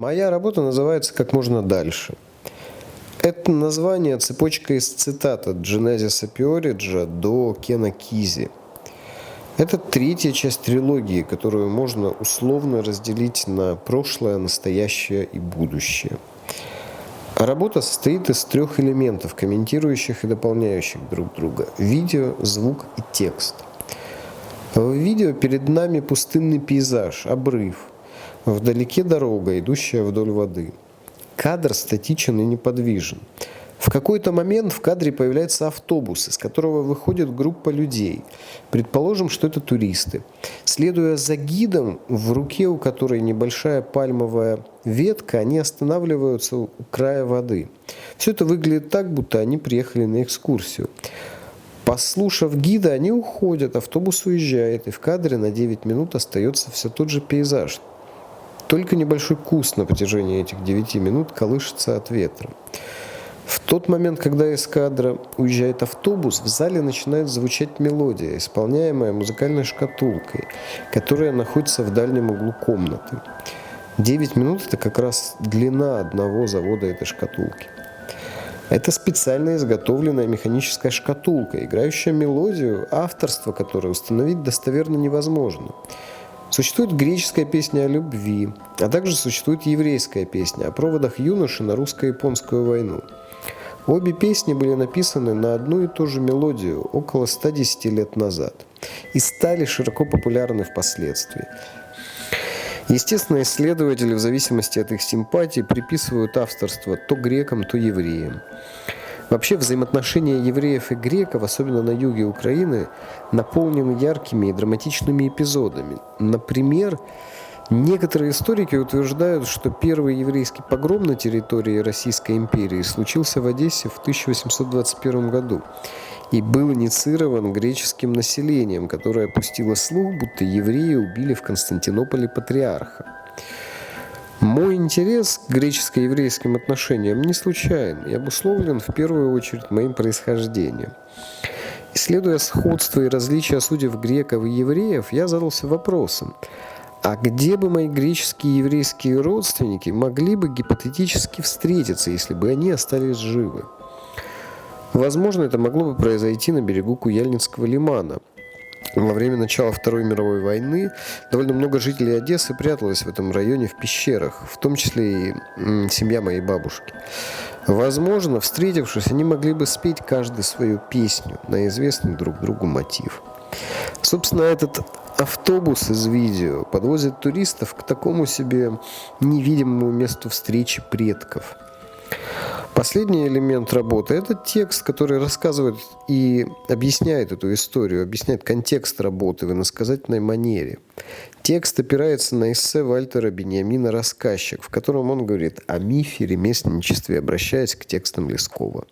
Моя работа называется «Как можно дальше». Это название цепочка из цитат от Дженезиса Пиориджа до Кена Кизи. Это третья часть трилогии, которую можно условно разделить на прошлое, настоящее и будущее. Работа состоит из трех элементов, комментирующих и дополняющих друг друга – видео, звук и текст. В видео перед нами пустынный пейзаж, обрыв, Вдалеке дорога, идущая вдоль воды. Кадр статичен и неподвижен. В какой-то момент в кадре появляется автобус, из которого выходит группа людей. Предположим, что это туристы. Следуя за гидом, в руке у которой небольшая пальмовая ветка, они останавливаются у края воды. Все это выглядит так, будто они приехали на экскурсию. Послушав гида, они уходят, автобус уезжает, и в кадре на 9 минут остается все тот же пейзаж, только небольшой куст на протяжении этих 9 минут колышется от ветра. В тот момент, когда из кадра уезжает автобус, в зале начинает звучать мелодия, исполняемая музыкальной шкатулкой, которая находится в дальнем углу комнаты. 9 минут – это как раз длина одного завода этой шкатулки. Это специально изготовленная механическая шкатулка, играющая мелодию, авторство которой установить достоверно невозможно. Существует греческая песня о любви, а также существует еврейская песня о проводах юноши на русско-японскую войну. Обе песни были написаны на одну и ту же мелодию около 110 лет назад и стали широко популярны впоследствии. Естественно, исследователи в зависимости от их симпатий приписывают авторство то грекам, то евреям. Вообще взаимоотношения евреев и греков, особенно на юге Украины, наполнены яркими и драматичными эпизодами. Например, некоторые историки утверждают, что первый еврейский погром на территории Российской империи случился в Одессе в 1821 году и был инициирован греческим населением, которое опустило слух, будто евреи убили в Константинополе патриарха. Мой интерес к греческо-еврейским отношениям не случайен и обусловлен в первую очередь моим происхождением. Исследуя сходство и различия судеб греков и евреев, я задался вопросом, а где бы мои греческие и еврейские родственники могли бы гипотетически встретиться, если бы они остались живы? Возможно, это могло бы произойти на берегу Куяльницкого лимана – во время начала Второй мировой войны довольно много жителей Одессы пряталось в этом районе в пещерах, в том числе и семья моей бабушки. Возможно, встретившись, они могли бы спеть каждый свою песню на известный друг другу мотив. Собственно, этот автобус из видео подвозит туристов к такому себе невидимому месту встречи предков – Последний элемент работы – это текст, который рассказывает и объясняет эту историю, объясняет контекст работы в иносказательной манере. Текст опирается на эссе Вальтера Бениамина «Рассказчик», в котором он говорит о мифе, ремесленничестве, обращаясь к текстам Лескова.